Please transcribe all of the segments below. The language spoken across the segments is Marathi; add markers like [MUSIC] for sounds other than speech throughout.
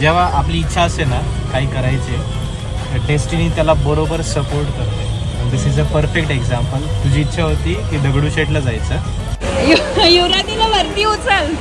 जेव्हा आपली इच्छा असते ना काही करायचे डेस्टिनी त्याला बरोबर सपोर्ट करते. This is a perfect example तुझी इच्छा होती की दगडूशेठला जायचं. युवरातीला वरती उचल.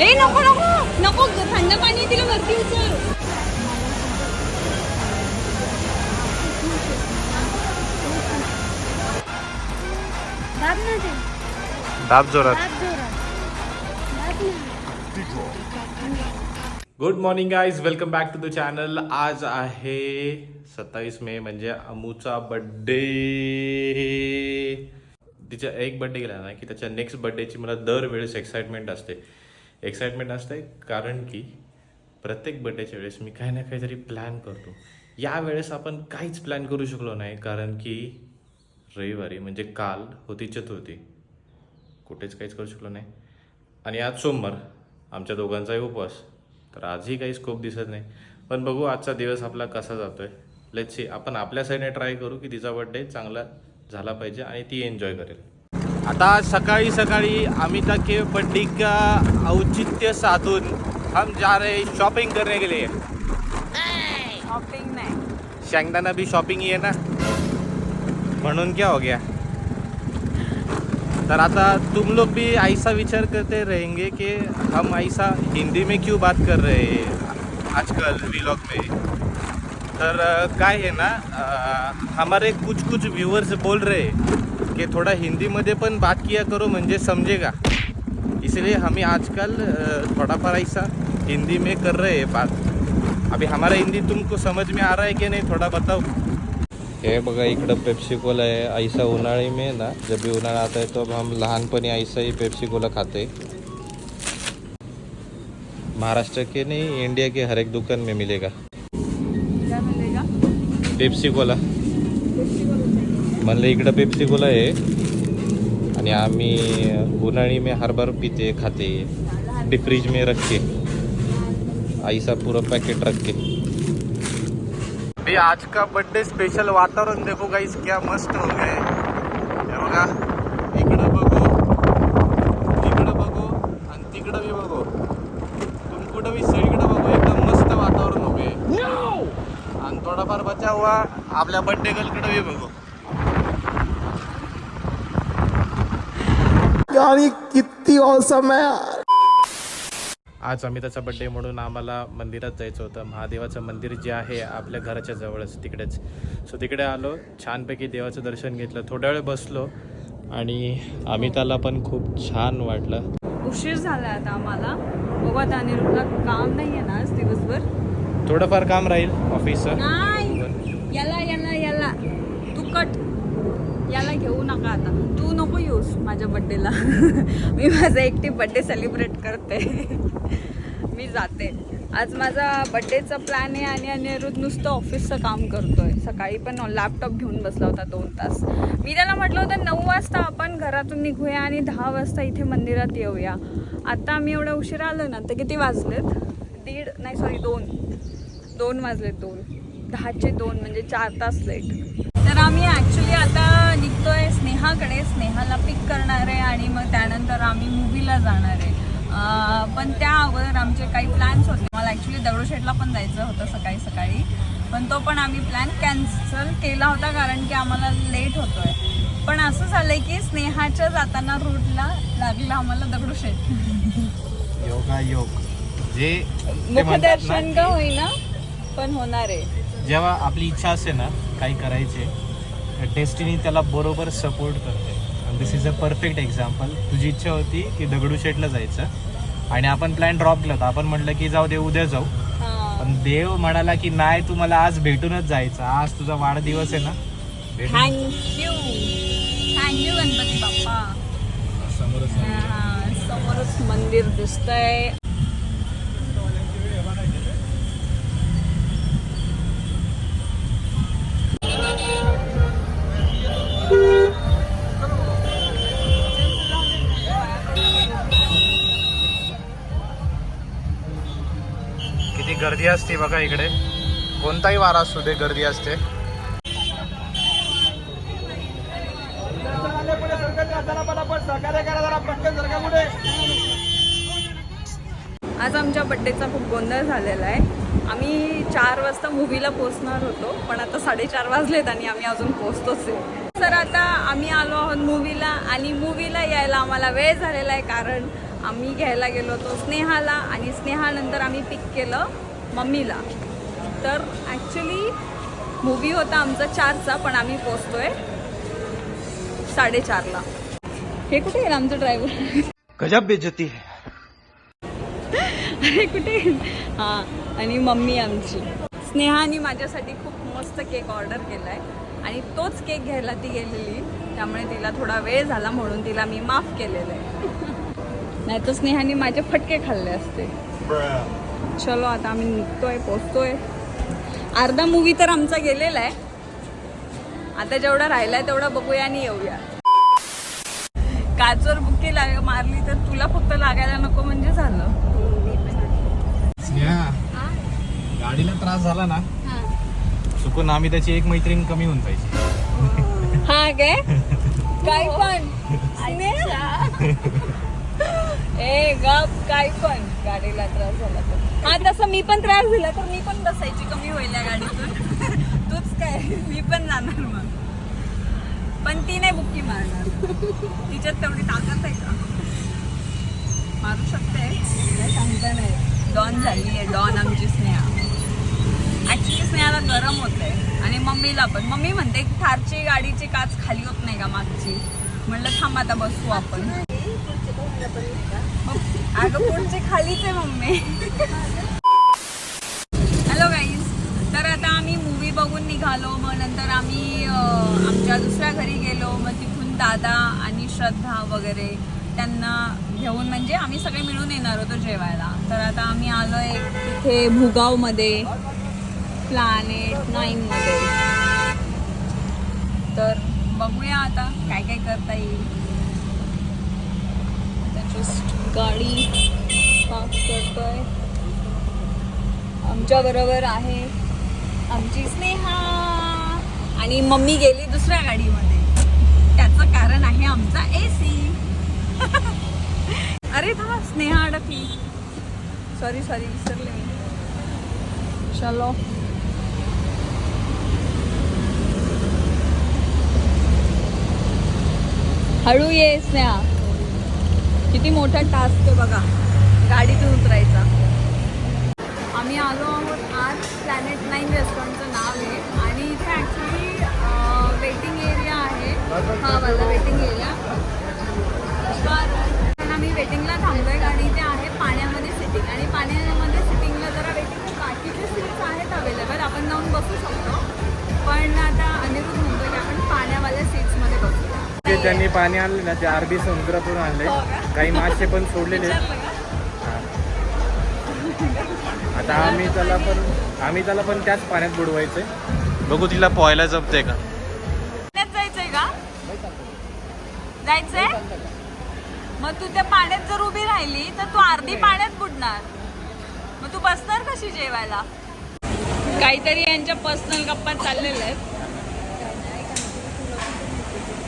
ए नको नको नको थंड पाणी तिला वरती उचल. दाब ना ते. दाब जोरात. दाब जोरात. दाब ना. Good morning guys welcome back to the channel आज आहे सत्तावीस मे म्हणजे अमूचा बड्डे तिचा एक बड्डे गेला ना की त्याच्या नेक्स्ट बड्डेची मला दरवेळेस एक्साइटमेंट असते. एक्साइटमेंट असते कारण की प्रत्येक बड्डेच्या वेळेस मी काही ना काहीतरी प्लॅन करतो. या वेळेस आपण काहीच प्लॅन करू शकलो नाही कारण की रविवारी म्हणजे काल होती चतुर्थी. कुठेच काहीच करू शकलो नाही. आणि आज सोमवार आमच्या दोघांचाही उपवास. तर आजही काही स्कोप दिसत नाही. पण बघू आजचा दिवस आपला कसा जातोय. लेट सी आपण आपल्या साईडने ट्राय करू की तिचा बर्थडे चांगला झाला पाहिजे आणि ती एन्जॉय करेल. आता सकाळी सकाळी अमिता के बर्थडे का औचित्य साधून हम जा रहे शॉपिंग करने के लिए. शॉपिंग नाही. शेंगदाणा भी शॉपिंग ही है ना? म्हणून क्या हो गया? तर आता तुम लोग भी ऐसा विचार करते रहेंगे कि हम ऐसा हिंदी में क्यों बात कर रहे हैं आजकल व्लॉग में? तर काय है ना हमारे कुछ कुछ व्यूअर्स बोल रहे हैं कि थोड़ा हिंदी मध्ये पण बात किया करो म्हणजे समझेगा. इसलिए हमें आजकल थोड़ा फार ऐसा हिंदी में कर रहे हैं बात. अभी हमारा हिंदी तुमको समझ में आ रहा है कि नहीं थोड़ा बताओ. हे बघा इकडं पेप्सी कोला आहे. ऐसा उन्हाळी में ना जब भी उन्हाळा आता है तो अब हम लहानपणी ऐसा ही पेप्सी कोला खाते. महाराष्ट्र के नहीं इंडिया के हर एक दुकान में मिलेगा. काय पेप्सी कोला म्हणलं इकडं पेप्सी कोला आहे. आणि आम्ही उन्हाळी में हर बार पीते खाते. डीप फ्रिज में रख के ऐसा पूरा पैकेट रख के भी आज का बर्थडे स्पेशल वातावरण देखो गाइस क्या मस्त हो गए हे। बघा इकडं बघू इकडं बघू आणि तिकडं बी बघू. तुम्ही कुठं बी सगळीकडं बघू एकदम मस्त वातावरण हो गए आणि थोडाफार बचाव व्हा आपल्या बर्थडे गर्लकडे बी बघू. यानी किती औसम है यार. आज अमिताचा बड्डे म्हणून आम्हाला मंदिरात जायचं होतं. महादेवाचं मंदिर जे आहे आपल्या घराच्या जवळच तिकडेच. सो तिकडे आलो छानपैकी देवाचं दर्शन घेतलं. थोड्या वेळ बसलो आणि अमिताला पण खूप छान वाटलं. उशीर झाला आता आम्हाला. बघू आता अनिरुद्धला काम नाही आहे ना आज दिवसभर. थोडंफार काम राहील ऑफिसचं नाही याला याला याला तू कट याला घेऊ नका आता तू नको येऊस माझ्या बड्डेला [LAUGHS] मी माझा एकटी बड्डे सेलिब्रेट करते. मी जाते. आज माझा बड्डेचा प्लॅन आहे आणि अनिरुद्ध नुसतं ऑफिसचं काम करतो आहे सकाळी पण लॅपटॉप घेऊन बसला होता दोन तास. मी त्याला म्हटलं होतं नऊ वाजता आपण घरातून निघूया आणि दहा वाजता इथे मंदिरात येऊया. आता आम्ही एवढा उशीर आलो ना तर किती वाजलेत? दीड नाही सॉरी दोन. दोन वाजले दोन. दहाचे दोन म्हणजे चार तास लेट आम्ही ॲक्च्युली आता निघतोय स्नेहाकडे. स्नेहाला पिक करणार आहे आणि मग त्यानंतर आम्ही मूवीला जाणार आहे. पण त्या अगोदर आमचे काही प्लॅन्स होते. मला ॲक्च्युली दगडूशेठला पण जायचं होतं सकाळी सकाळी. पण तो पण आम्ही प्लॅन कॅन्सल केला होता कारण की आम्हाला लेट होतोय. पण असं झालंय की स्नेहाच्या जाताना रूटला लागला आम्हाला दगडूशेठ. योगा योग. जे मुखदर्शन का होईना पण होणार आहे. जेव्हा आपली इच्छा असते ना काही करायचे डेस्टिनी त्याला बरोबर सपोर्ट करते. This is a perfect example तुझी इच्छा होती की दगडूशेठला जायचं. आणि आपण प्लॅन ड्रॉप केला होता. आपण म्हटलं की जाऊ दे उद्या जाऊ. पण देव म्हणाला की नाही तू मला आज भेटूनच जायचं. आज तुझा वाढदिवस आहे ना. भेटून थँक्यू थँक्यू गणपती बाप्पा. समोरच समोरच मंदिर दिसतंय. असते बघा इकडे. कोणताही वारा असू दे गर्दी असते. आज आमच्या बड्डेचा खूप गोंधळ झालेला आहे. आम्ही चार वाजता मूवीला पोचणार होतो पण आता साडेचार वाजलेत आणि आम्ही अजून पोचतोच आहे. तर आता आम्ही आलो आहोत मूवीला आणि मूवीला यायला आम्हाला वेळ झालेला आहे कारण आम्ही घ्यायला गेलो होतो स्नेहाला आणि स्नेहानंतर आम्ही पिक केलं. मम्मीला. तर ॲक्च्युली मूवी होता आमचा चारचा पण आम्ही पोचतोय साडेचारला. हे कुठे गेलं आमचं ड्रायव्हर गजब बेइज्जती है. अरे कुठे हां आणि मम्मी आमची. स्नेहाने माझ्यासाठी खूप मस्त केक ऑर्डर केला आहे आणि तोच केक घ्यायला ती गेलेली. त्यामुळे तिला थोडा वेळ झाला म्हणून तिला मी माफ केलेलं आहे. नाही तर स्नेहाने माझे फटके खाल्ले असते. चलो आता आम्ही निघतोय पोचतोय. अर्धा मूवी तर आमचा गेलेला आहे. आता जेवढा राहिलाय तेवढा बघूया आणि येऊया. काचवर बुक्की लाग मारली तर तुला फक्त लागायला नको म्हणजे झालं. गाडीला त्रास झाला ना चुकून आम्ही त्याची एक मैत्रीण कमी होऊन पाहिजे. हा काय? काय पण. [LAUGHS] ए गप काय पण. गाडीला त्रास झाला तर. हा तसं मी पण त्रास दिला तर मी पण बसायची कमी होईल या गाडीतून. [LAUGHS] तूच काय मी पण जाणार मग. पण ती नाही बुक्की मारणार. तिच्यात तेवढी ताकद आहे का? मारू शकते. सांगता नाही. डॉन झाली आहे डॉन आमची स्नेहा. ऍक्च्युली स्नेहाला गरम होते आणि मम्मीला पण. मम्मी म्हणते थारची गाडीची काच खाली होत नाही का मागची? म्हणलं थांब आता बसू आपण. अगं पुढचे खालीच आहे मम्मी. हॅलो गाईज तर आता आम्ही मूवी बघून निघालो. मग नंतर आम्ही आमच्या दुसऱ्या घरी गेलो. मग तिथून दादा आणि श्रद्धा वगैरे त्यांना घेऊन म्हणजे आम्ही सगळे मिळून येणार होतो जेवायला. तर आता आम्ही आलो आहे तिथे भुगावमध्ये प्लॅनेट नाईनमध्ये तर बघूया आता काय काय करता येईल. जस्ट गाडी पार्क करतोय. आमच्या बरोबर आहे आमची स्नेहा. आणि मम्मी गेली दुसऱ्या गाडीमध्ये. त्याचं कारण आहे आमचा ए सी [LAUGHS] अरे था स्नेहा अडकली. सॉरी सॉरी विसरले मी. चलो. हळू ये स्नेहा. किती मोठा टास्क आहे बघा. गाडीतून उतरायचा. आम्ही आलो आहोत आज प्लॅनेट नाईन रेस्टॉरंटचं नाव आहे. आणि इथे ॲक्च्युली वेटिंग एरिया आहे. हा वाला वेटिंग एरिया त्यांनी पाणी आणले ना ते अरबी समुद्रातून आणले हो का? काही मासे पण सोडलेले? आता आम्ही त्याला पण आम्ही त्याला पण त्याच पाण्यात बुडवायचंय. बघू तिला पोहायला जमते का? पाण्यात जायचंय का? जायचंय? मग तू त्या पाण्यात जर उभी राहिली तर तू अर्धी पाण्यात बुडणार. मग तू बसणार कशी जेवायला? काहीतरी यांच्या पर्सनल गप्पा चाललेल्या आहेत.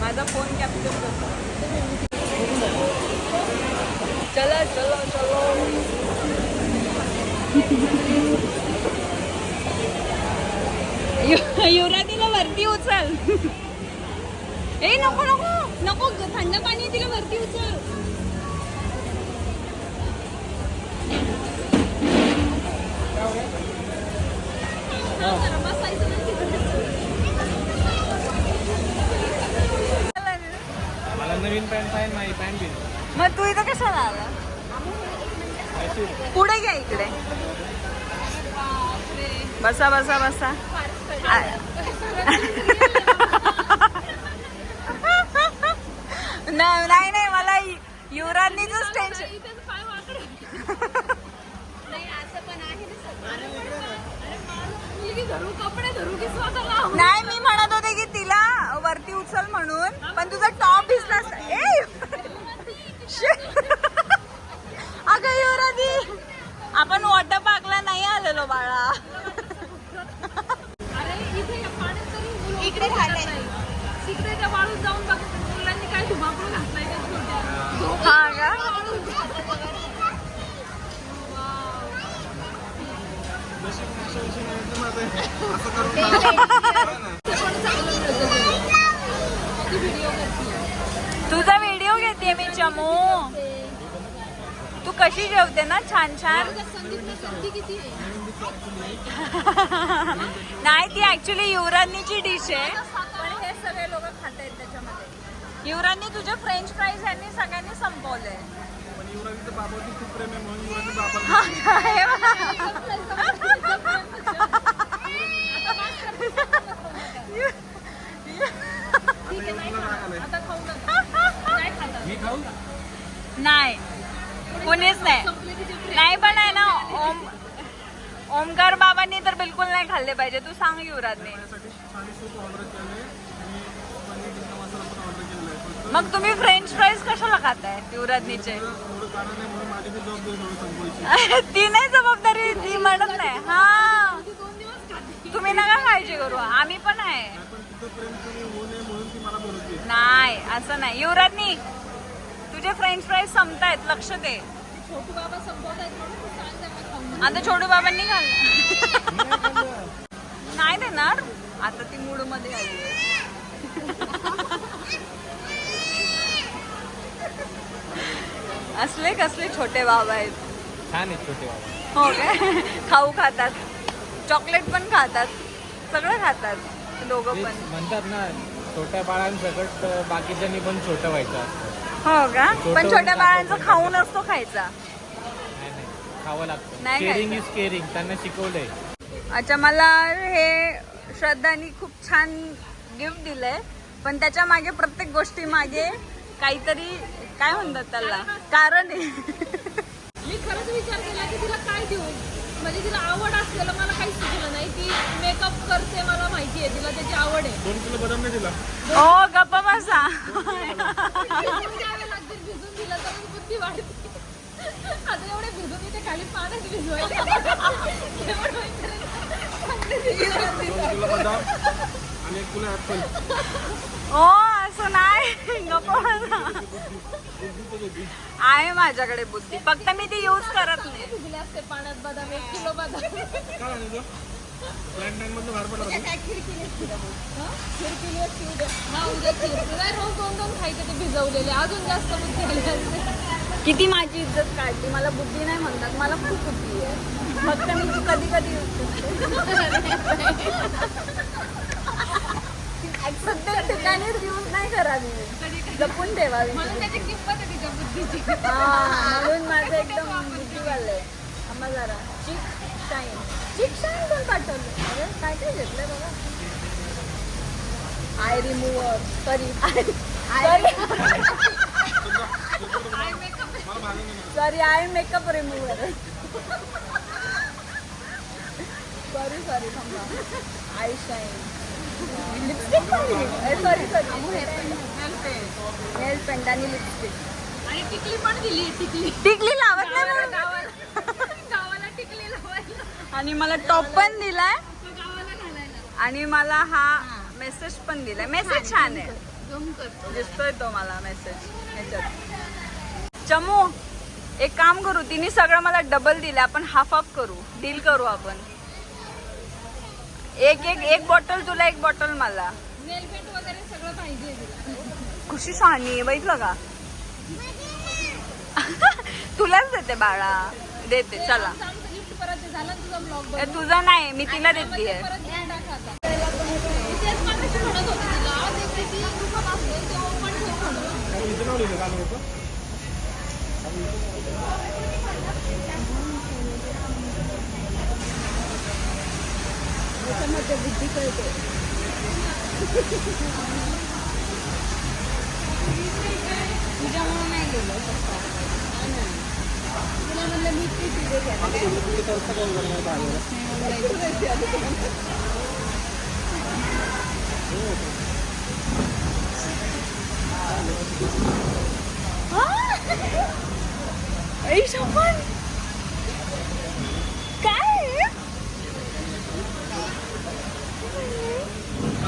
माझा फोन कॅप्चर करतो. चलो चलो चलो. यु- युवरातीला वरती उचल. ए नको नको नको थंड पाणी तिला वरती उचल. मला नवीन पॅन्ट पाहिजे नाही पॅन्ट घे मग तू इथं कशाला आला? पुढे घ्या इकडे. बसा बसा बसा. नाही नाही नाही मला युवराजनीच टेन्शन नाही मी म्हणत होते की तिला वरती उचल म्हणून पण तुझा टॉप दिसला ए! [LAUGHS] अगं युवराजी आपण वॉटर पार्कला नाही आलेलो बाळा. ठेवते ना छान छान. [LAUGHS] नाही ती ऍक्च्युली युवरांनीची डिश आहे. पण हे सगळे लोक खात आहेत त्याच्यामध्ये. युवरांनी तुझे फ्रेंच फ्राईज यांनी सगळ्यांनी संपवले नाही कोणीच नाही नाही पण आहे ना ओम ओमकार बाबांनी तर बिलकुल नाही खाल्ले पाहिजे तू सांग युवराजने मग तुम्ही फ्रेंच फ्राईज कशाला खाताय युवराजनीचे [LAUGHS] ती नाही जबाबदारी ती म्हणत नाही. हा. तुम्ही नका काळजी करू. आम्ही पण आहे. नाही असं नाही. युवराजनी तुझे फ्रेंच फ्राईज संपतायत लक्ष दे. आता छोटू बाबांनी खाल्लं [LAUGHS] नाही देणार. आता ती मूडमध्ये आली. असले कसले छोटे बाबा आहेत. छान आहे छोटे बाबा. हो काय खाऊ खातात. चॉकलेट पण खातात. सगळं खातात. दोघं तेच पण. म्हणतात ना छोट्या बाळांसकट बाकीच्यांनी पण छोटं व्हायचं असतं. हो का? छोटं पण छोट्या बाळांचं खातात. खाऊ नसतो खायचा. नाही नाही. खावं लागतं. नाही केअरिंग खायचं. इज केअरिंग त्यांना शिकवलंय. अच्छा मला हे श्रद्धानी खूप छान गिफ्ट दिलंय. पण त्याच्यामागे प्रत्येक गोष्टी मागे काहीतरी काय म्हणतात त्याला? कारण आहे. मी खरंच विचार केला की तिला काय देऊ? म्हणजे तिला आवड असलेलं मला काहीच सुचलं नाही. ती मेकअप करते मला माहिती आहे तिला त्याची आवड आहे. दोन किलो बदाम नाही दिला. हो गप्प बसा. भिजून द्यावे लागतील भिजून दिलं तर बुद्धी वाढते. आता एवढे भिजून इथे खाली पाण्यात भिजवायला एवढं विचार- दोन किलो बदाम आणि एक किलो ऍपल हो असं नाही. गप्प आहे माझ्याकडे बुद्धी. फक्त मी ती यूज करत नाही. भिजले असते पाण्यात बदाम एक किलो बदाम रोज दोन दोन खायचे ते भिजवलेले अजून जास्त बुद्धी आली असते किती माझी इज्जत काढली? मला बुद्धी नाही म्हणतात. मला खूप बुद्धी आहे. फक्त मी ती कधी कधी यूज करते. प्रत्येक ठिकाणी यूज नाही करावी. जपून ठेवावी. म्हणून त्याची किंमत आहे तिच्या बुद्धीची. हा म्हणून माझं एकदम बुद्धी वाढलंय आम्हा जरा. चिक शाईन चिक शाईन पण पाठवलं. अरे काय काय घेतलंय बघा eye remover sorry sorry eye makeup remover sorry sorry थांबा आय शाईन लिपस्टिक पण दिली. सॉरी सॉरी नेल पेंट आणि लिपस्टिक आणि टिकली पण दिली टिकली. टिकली लावत नाही म्हणून. गावाला गावाला टिकली लावायला. आणि मला टॉप पण दिलाय. तो गावाला घालायला. आणि मला हा मेसेज पण दिलाय. मेसेज छान आहे. करतो दिसतोय तो मला मेसेज ह्याच्यात. चमू एक काम करू तिने सगळं मला डबल दिलं आपण हाफ हाफ करू. डील करू आपण. एक एक एक बॉटल तुला एक बॉटल मला. वगैरे सगळं पाहिजे खुशी शहाणी आहे बघितलं का? [LAUGHS] तुलाच देते बाळा. देते चला. तुझं नाही मी तिला देते परत देऊन टाक आता. मी तेच मागाशी म्हणत होते तिला ते किती दुखत असेल ते open ठेव म्हणून. इथं नाव लिहिलं काल होतं तिला म्हणलं मी ती तिथे घ्या. ऐ शपथ काय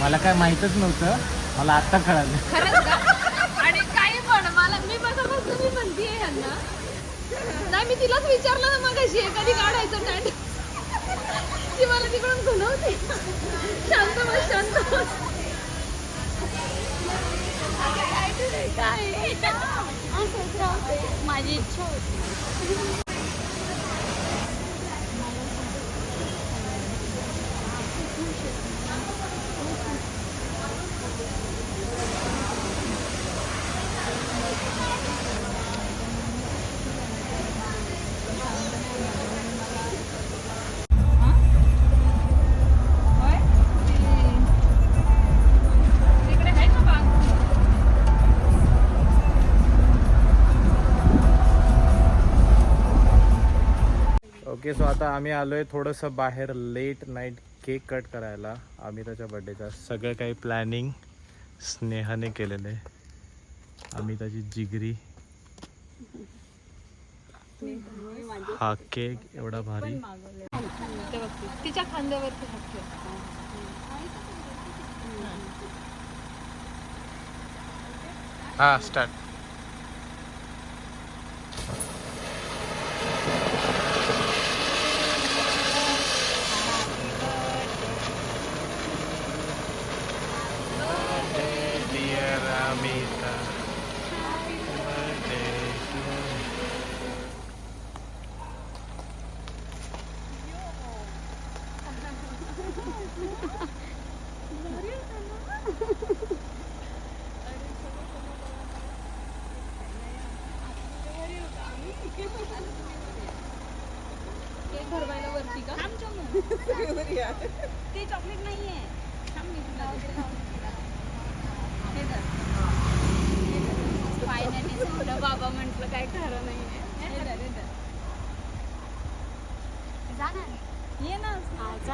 मला काय माहितच नव्हतं. मला आत्ता कळालं. खरंच का? आणि काही पण मला मी बघापासून मी म्हणतीये ह्यांना. नाही मी तिलाच विचारलं ना मग अशी एखादी काढायचं टँड ती मला तिकडून खुलवते शांत बस शांत बस. काय? माझी इच्छा होती. ओके सो आता आम्ही आलोय थोडंसं बाहेर लेट नाईट केक कट करायला. आम्ही त्याच्या बड्डेचा सगळं काही प्लॅनिंग स्नेहाने केलेलं आहे. आम्ही त्याची जिगरी. हा केक एवढा भारी. तिच्या खांद्यावरती. हा start Dear Amita, birthday to you. Cake भरवायला वरती का ते चॉकलेट नाहीये थांब मी तुला फायनली झालं बाबा म्हटलं काय खरं नाहीये जा ना ये ना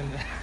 现在。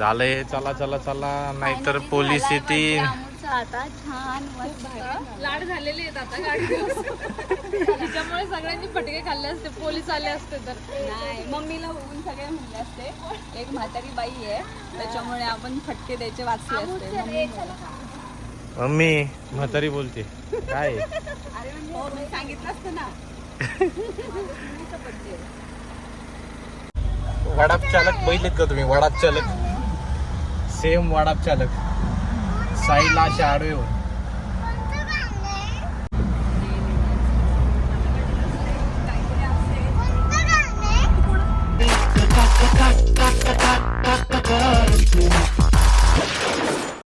झालंय. चला चला चला. नाहीतर पोलीस येतील. आता छान लाड झालेले आहेत आता गाडी त्याच्यामुळे सगळ्यांनी फटके खाल्ले असते पोलीस आले असते तर. नाही मम्मीला बघून सगळे म्हणले असते. एक म्हातारी बाई आहे त्याच्यामुळे आपण फटके द्यायचे वाचले असते. मम्मी म्हातारी बोलते. काय? हो मी सांगितलं असतं ना. वडाप चालक बघितलेत का तुम्ही? वडाप चालक. सेम वाडाप चालक. साईला असे आडवे होते